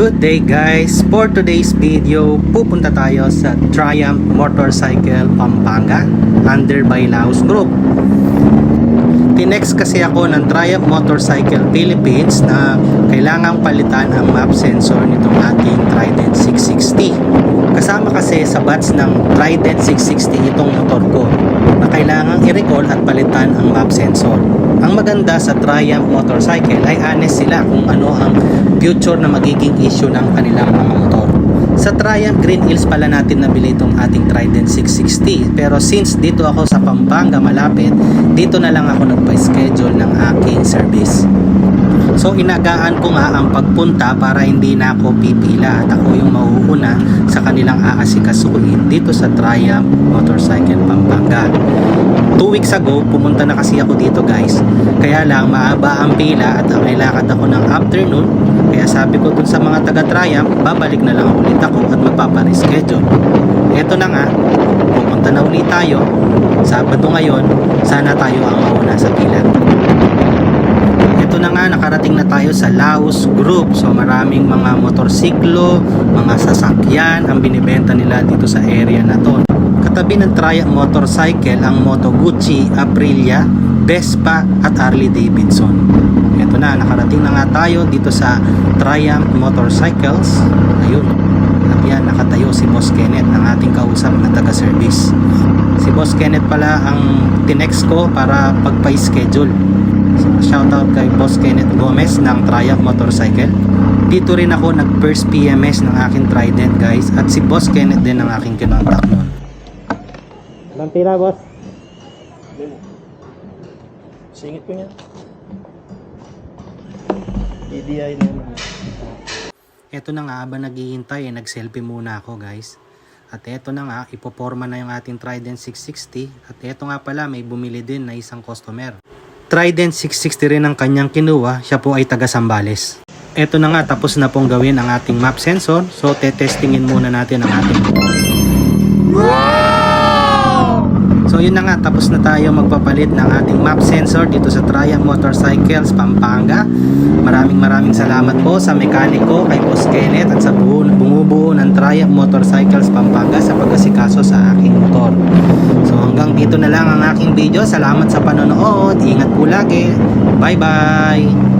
Good day guys! For today's video, pupunta tayo sa Triumph Motorcycle Pampanga under by Laos Group. Tinext kasi ako ng Triumph Motorcycle Philippines na kailangang palitan ang map sensor nitong ating Trident 660. Kasama kasi sa batch ng Trident 660 itong motor ko na kailangang i-recall at palitan ang map sensor. Ang maganda sa Triumph Motorcycle ay honest sila kung ano ang future na magiging issue ng kanilang mga motor. Sa Triumph Green Hills pala natin nabili itong ating Trident 660 pero since dito ako sa Pampanga malapit, dito na lang ako nagpa-schedule. So inagaan ko nga ang pagpunta para hindi na ako pipila at ako yung mauuna sa kanilang aasikasuhin dito sa Triumph Motorcycle Pampanga. Two weeks ago, pumunta na kasi ako dito guys. Kaya lang maaba ang pila at may lakad ako ng afternoon. Kaya sabi ko dun sa mga taga Triumph, babalik na lang ulit ako at magpapareschedule. Eto na nga, pupunta na ulit tayo. Sabado ngayon, sana tayo ang mauna sa pila. Ito na nga, nakarating na tayo sa Laos Group. So maraming mga motorsiklo, mga sasakyan ang binibenta nila dito sa area na to. Katabi ng Triumph Motorcycle ang Moto Guzzi, Aprilia, Vespa at Harley Davidson. Ito na, nakarating na nga tayo dito sa Triumph Motorcycles. Ayun. At yan, nakatayo si Boss Kenneth, ang ating kausap na taga-service. Si Boss Kenneth pala ang tinext ko para pagpa-schedule. So, shoutout kay Boss Kenneth Gomez ng Triumph Motorcycle. Dito rin ako nag first PMS ng aking Trident guys at si Boss Kenneth din ang aking kinontak nun. Ilang tira boss? Singit ko niya. EDI na naman. Ito na nga habang naghihintay eh, nag-selfie muna ako guys. At eto na nga, ipoporma na yung ating Trident 660. At eto nga pala, may bumili din na isang customer. Trident 660 rin ang kanyang kinuha, siya po ay taga Sambales. Eto na nga, tapos na pong gawin ang ating map sensor. So, tetestingin muna natin ang ating motor. So yun na nga, tapos na tayo magpapalit ng ating map sensor dito sa Triumph Motorcycles Pampanga. Maraming maraming salamat po sa mekaniko kay Boss Kenneth at sa buo, bumubuo ng Triumph Motorcycles Pampanga sa pag-asikaso sa aking motor. Hanggang dito na lang ang aking video. Salamat sa panonood. Ingat po lagi. Bye bye!